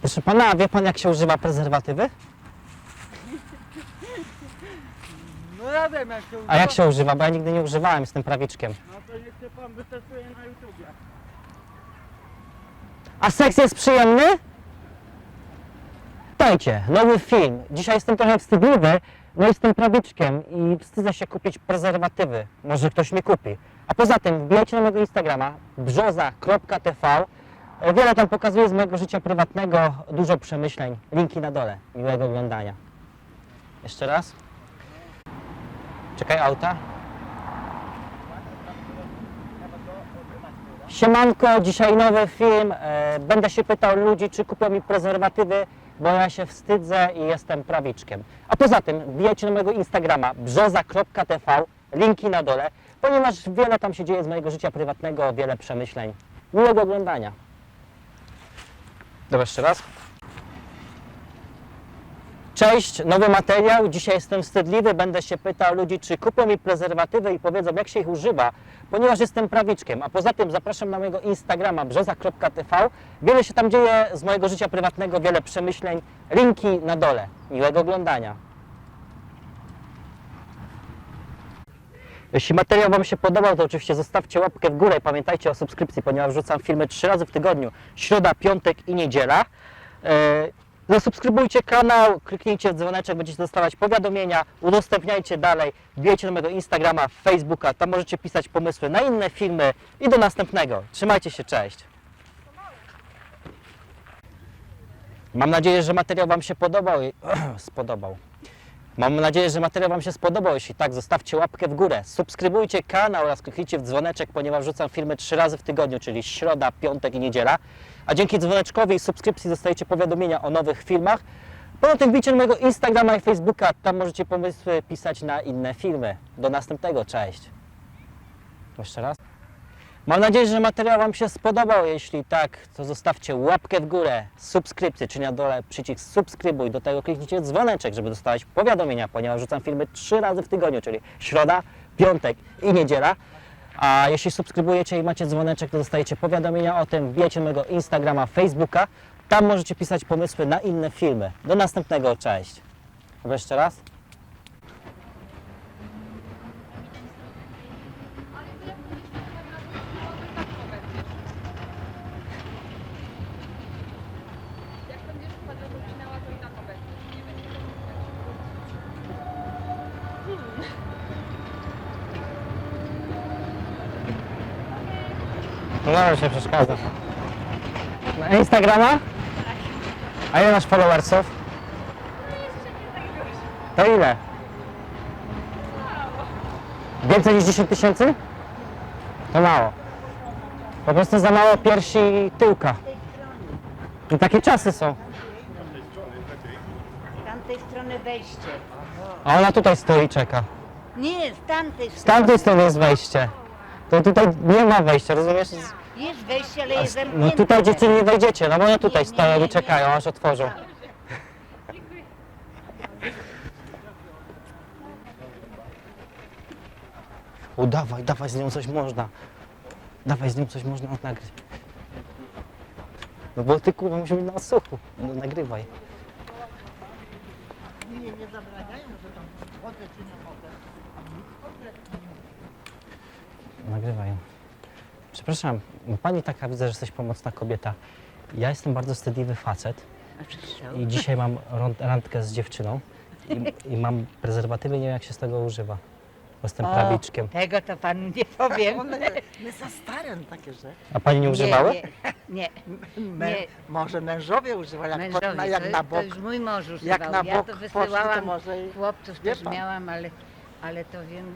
Proszę pana, a wie pan jak się używa prezerwatywy? No ja wiem jak się A jak się używa? Bo ja nigdy nie używałem, jestem prawiczkiem. No to niech się pan wytestuje na YouTubie. A seks jest przyjemny? Witajcie, nowy film. Dzisiaj jestem trochę wstydliwy, no jestem prawiczkiem i wstydzę się kupić prezerwatywy. Może ktoś mi kupi. A poza tym wbijajcie na mojego Instagrama brzoza.tv. Wiele tam pokazuję z mojego życia prywatnego, dużo przemyśleń. Linki na dole. Miłego oglądania. Jeszcze raz. Czekaj, auta. Siemanko, dzisiaj nowy film. E, Będę się pytał ludzi, czy kupią mi prezerwatywy, bo ja się wstydzę i jestem prawiczkiem. A poza tym wbijajcie na mojego Instagrama brzoza.tv, linki na dole, ponieważ wiele tam się dzieje z mojego życia prywatnego, wiele przemyśleń. Miłego oglądania. Dobra, jeszcze raz. Cześć, nowy materiał. Dzisiaj jestem wstydliwy, będę się pytał ludzi, czy kupią mi prezerwatywy i powiedzą, jak się ich używa, ponieważ jestem prawiczkiem. A poza tym zapraszam na mojego Instagrama brzoza.tv. Wiele się tam dzieje z mojego życia prywatnego, wiele przemyśleń. Linki na dole. Miłego oglądania. Jeśli materiał Wam się podobał, to oczywiście zostawcie łapkę w górę i pamiętajcie o subskrypcji, ponieważ wrzucam filmy trzy razy w tygodniu, środa, piątek i niedziela. E, Zasubskrybujcie kanał, kliknijcie w dzwoneczek, będziecie dostawać powiadomienia, udostępniajcie dalej, wbijajcie na mojego Instagrama, Facebooka, tam możecie pisać pomysły na inne filmy i do następnego. Trzymajcie się, cześć! Mam nadzieję, że materiał Wam się podobał. i- spodobał. Mam nadzieję, że materiał Wam się spodobał. Jeśli tak, zostawcie łapkę w górę. Subskrybujcie kanał oraz kliknijcie w dzwoneczek, ponieważ wrzucam filmy trzy razy w tygodniu, czyli środa, piątek i niedziela. A dzięki dzwoneczkowi i subskrypcji dostajecie powiadomienia o nowych filmach. Poza tym wbijcie mojego Instagrama i Facebooka, tam możecie pomysły pisać na inne filmy. Do następnego, cześć. Jeszcze raz. Mam nadzieję, że materiał Wam się spodobał. Jeśli tak, to zostawcie łapkę w górę, subskrypcję, czy na dole przycisk subskrybuj. Do tego kliknijcie dzwoneczek, żeby dostawać powiadomienia, ponieważ rzucam filmy trzy razy w tygodniu, czyli środa, piątek i niedziela. A jeśli subskrybujecie i macie dzwoneczek, to dostajecie powiadomienia o tym. Wbijajcie mojego Instagrama, Facebooka. Tam możecie pisać pomysły na inne filmy. Do następnego, cześć. Dobra, jeszcze raz. Jak będziesz kwadratu odcinała, to i tak obecnie. Nie będzie No się przeszkadza. Na Instagrama? A ile masz followersów? To ile? Więcej niż 10 tysięcy? To mało. Po prostu za mało piersi i tyłka. I takie czasy są. Z tamtej strony wejście. A ona tutaj stoi i czeka. Nie, z tamtej Z strony. tamtej strony jest wejście. To tutaj nie ma wejścia, rozumiesz? Jest wejście, ale jest No zamknięte. tutaj dziewczyny nie wejdziecie, no bo one tutaj Nie, nie, stoją nie, i czekają, nie. aż otworzą. O, dawaj, dawaj, z nią coś można. Dawaj, z nią coś można nagrać. No bo ty kurwa musimy być na odsłuchu. No nagrywaj. Nagrywaj ją. Przepraszam, bo pani taka widzę, że jesteś pomocna kobieta. Ja jestem bardzo wstydliwy facet i dzisiaj mam randkę z dziewczyną i, i mam prezerwatywy, nie wiem jak się z tego używa. Bo jestem O, prawiczkiem. Tego to panu nie powiem. My za stare na takie rzeczy. A pani nie używały? Nie, nie, Mę, Nie. może mężowie używają, jak, mężowie, pod, na, jak to, na to bok. już mój mąż używał. Jak na ja bok to poszli, wysyłałam, to może i- chłopców wie też pan. miałam, ale, ale to wiem,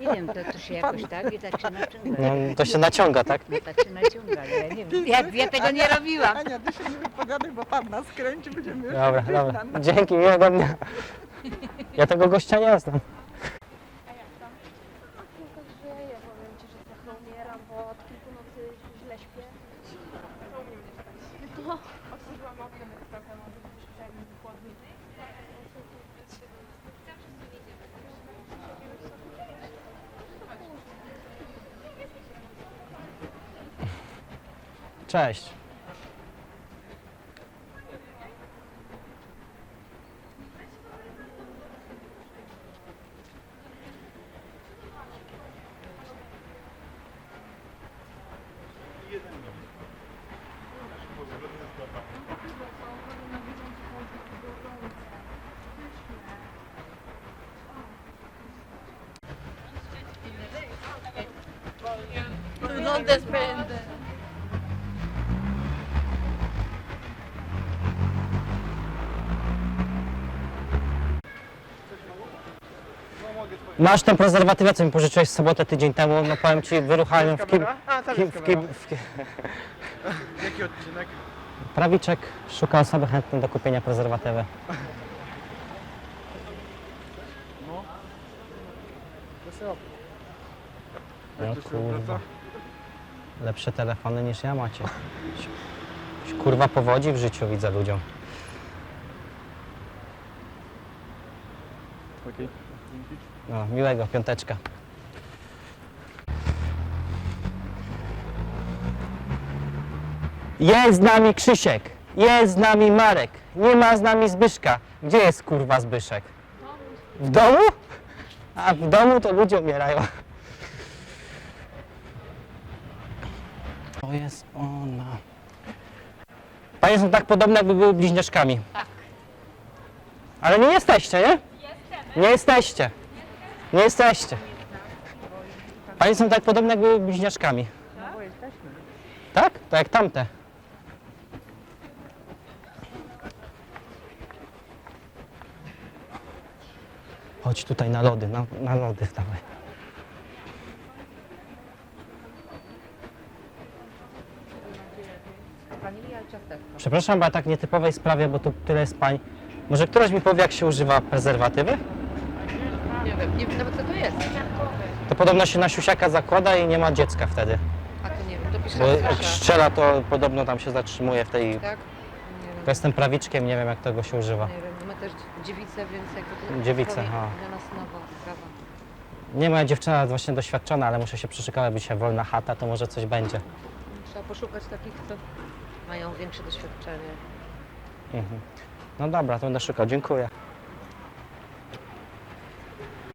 nie wiem, to, to się jakoś tak i tak się naciąga. No, to się naciąga, tak? No tak się naciąga, ale ja nie wiem. Jak ja tego nie robiłam. Ania, ty się nie wypowiadaj, bo pan nas kręci, będziemy już Dobra, dobra. Dzięki, miłego dnia. Ja tego gościa nie znam. Cześć. London's been Masz tę prezerwatywę, co mi pożyczyłeś w sobotę tydzień temu, no powiem ci, wyruchałem w kim... A, tam kim, jest w kim, kamera. w kim. Jaki odcinek? Prawiczek szuka osoby chętnej do kupienia prezerwatywy. Wesoło. No Jak to się kurwa. Lepsze telefony niż ja macie. Kurwa powodzi w życiu widzę ludziom. Dzięki. No, miłego, piąteczka. Jest z nami Krzysiek, jest z nami Marek, nie ma z nami Zbyszka. Gdzie jest kurwa Zbyszek? W domu? A w domu to ludzie umierają. To jest ona. Panie są tak podobne, jakby były bliźniaczkami. Tak. Ale nie jesteście, nie? Nie jesteście. Nie jesteście. Panie są tak podobne, jak były bliźniaczkami. Tak? To jak tamte. Chodź tutaj na lody, na, na lody dawaj. Przepraszam, bo ja tak nietypowej sprawie, bo tu tyle jest pań. Może któraś mi powie, jak się używa prezerwatywy? Nie wiem, nie wiem nawet co to jest. To podobno się na siusiaka zakłada i nie ma dziecka wtedy. A to nie wiem, to pisze Bo jak proszę. strzela, to podobno tam się zatrzymuje w tej... Tak? Nie wiem. To jestem prawiczkiem, nie wiem jak tego się używa. Nie wiem, my też dziewice, więc jakby to Dziewice, zupełnie aha. dla nas nowa sprawa. Nie, moja dziewczyna jest właśnie doświadczona, ale muszę się przyszykować, by dzisiaj wolna chata, to może coś będzie. Trzeba poszukać takich, co mają większe doświadczenie. Mhm. No dobra, to będę szukał, dziękuję.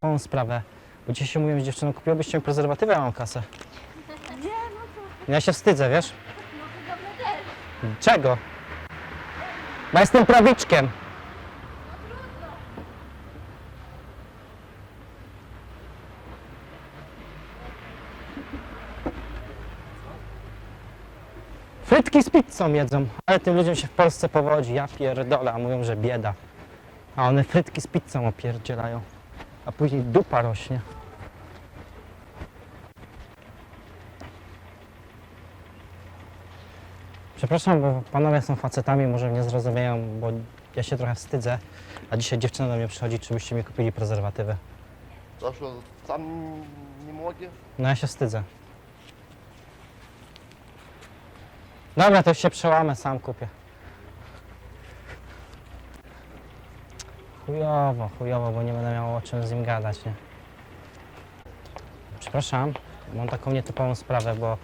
Tą sprawę, bo dzisiaj się mówiłem z dziewczyną, kupiłabyście mi prezerwatywę, ja mam kasę. Nie, no to, Ja się wstydzę, wiesz? no też. Czego? Bo jestem prawiczkiem. Frytki z pizzą jedzą, ale tym ludziom się w Polsce powodzi. Ja pierdolę, a mówią, że bieda. A one frytki z pizzą opierdzielają A później dupa rośnie. Przepraszam, bo panowie są facetami, może mnie zrozumieją, bo ja się trochę wstydzę. A dzisiaj dziewczyna do mnie przychodzi, czy byście mi kupili prezerwatywy. To, що сам не mogę? No ja się wstydzę. Dobra, to już się przełamę, sam kupię. Chujowo, chujowo, bo nie będę miał o czym z nim gadać, nie? Przepraszam, mam taką nietypową sprawę, bo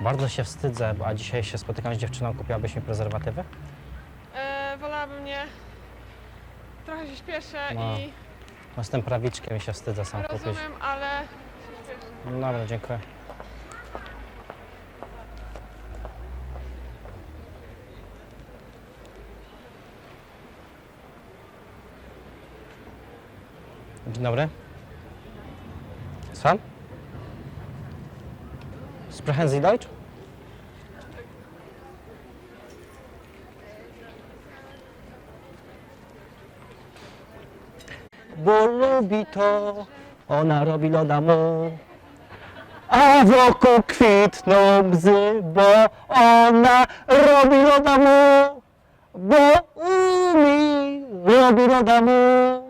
bardzo się wstydzę, bo- a dzisiaj się spotykam z dziewczyną, kupiłabyś mi prezerwatywę? E, wolałabym nie. Trochę się śpieszę No, i Bo Jestem prawiczkiem i się wstydzę sam kupić. rozumiem, ale się śpieszę. No Dobra, dziękuję. Dzień dobry. Słucham? Sprechen Sie Deutsch? Bo lubi to, ona robi loda mu. A wokół kwitną bzy, bo ona robi loda mu, bo umi, robi loda mu,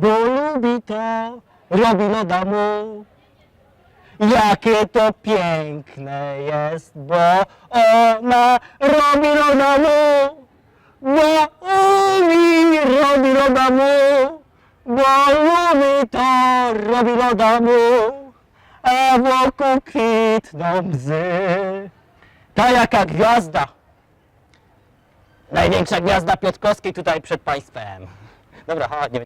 bo lubi to, robi loda mu. Jakie to piękne jest, bo ona robi loda mu, bo umi, robi loda mu, bo lubi to, robi loda mu a wokół kwitną bzy. Ta jaka gwiazda. Największa gwiazda Piotrkowskiej tutaj przed państwem. Dobra, chodź, nie